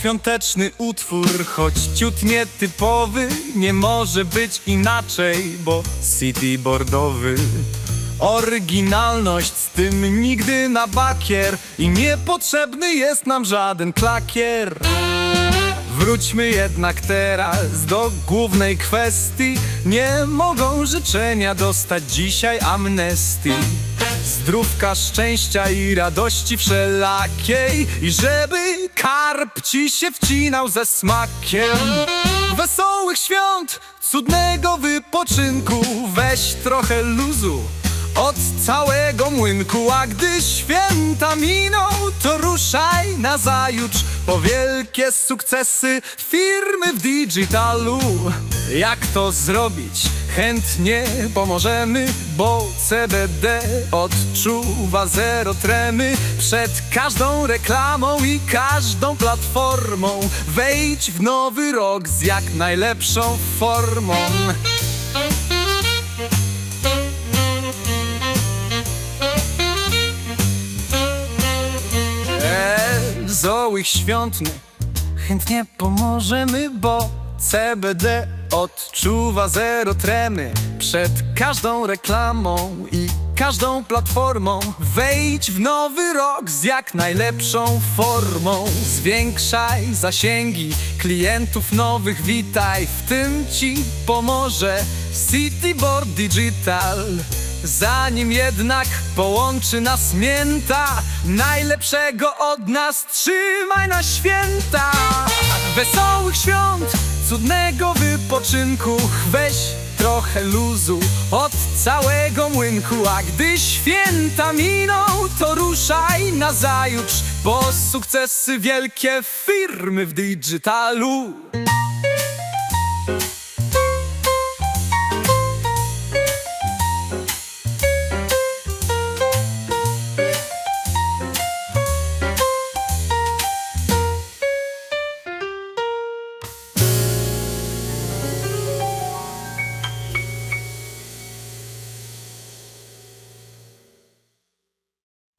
świąteczny utwór, choć ciut nietypowy Nie może być inaczej, bo city bordowy Oryginalność z tym nigdy na bakier I niepotrzebny jest nam żaden klakier. Wróćmy jednak teraz do głównej kwestii. Nie mogą życzenia dostać dzisiaj amnestii Zdrówka, szczęścia i radości wszelakiej. I żeby karp ci się wcinał ze smakiem. Wesołych świąt, cudnego wypoczynku. Weź trochę luzu od całego młynku. A gdy święta miną, to ruszaj na zajutrz Po wielkie sukcesy firmy w digitalu. Jak to zrobić? Chętnie pomożemy, bo CBD odczuwa zero tremy. Przed każdą reklamą i każdą platformą Wejdź w nowy rok z jak najlepszą formą. Wesołych świątny. Chętnie pomożemy, bo CBD odczuwa zero tremy Przed każdą reklamą i każdą platformą. Wejdź w nowy rok z jak najlepszą formą. Zwiększaj zasięgi klientów nowych. Witaj W tym ci pomoże Cityboard Digital. Zanim jednak połączy nas mięta Najlepszego od nas trzymaj na święta. Wesołych świąt, cudnego wypoczynku Weź trochę luzu od całego młynku A gdy święta miną, to ruszaj na zajutrz Bo sukcesy wielkie firmy w digitalu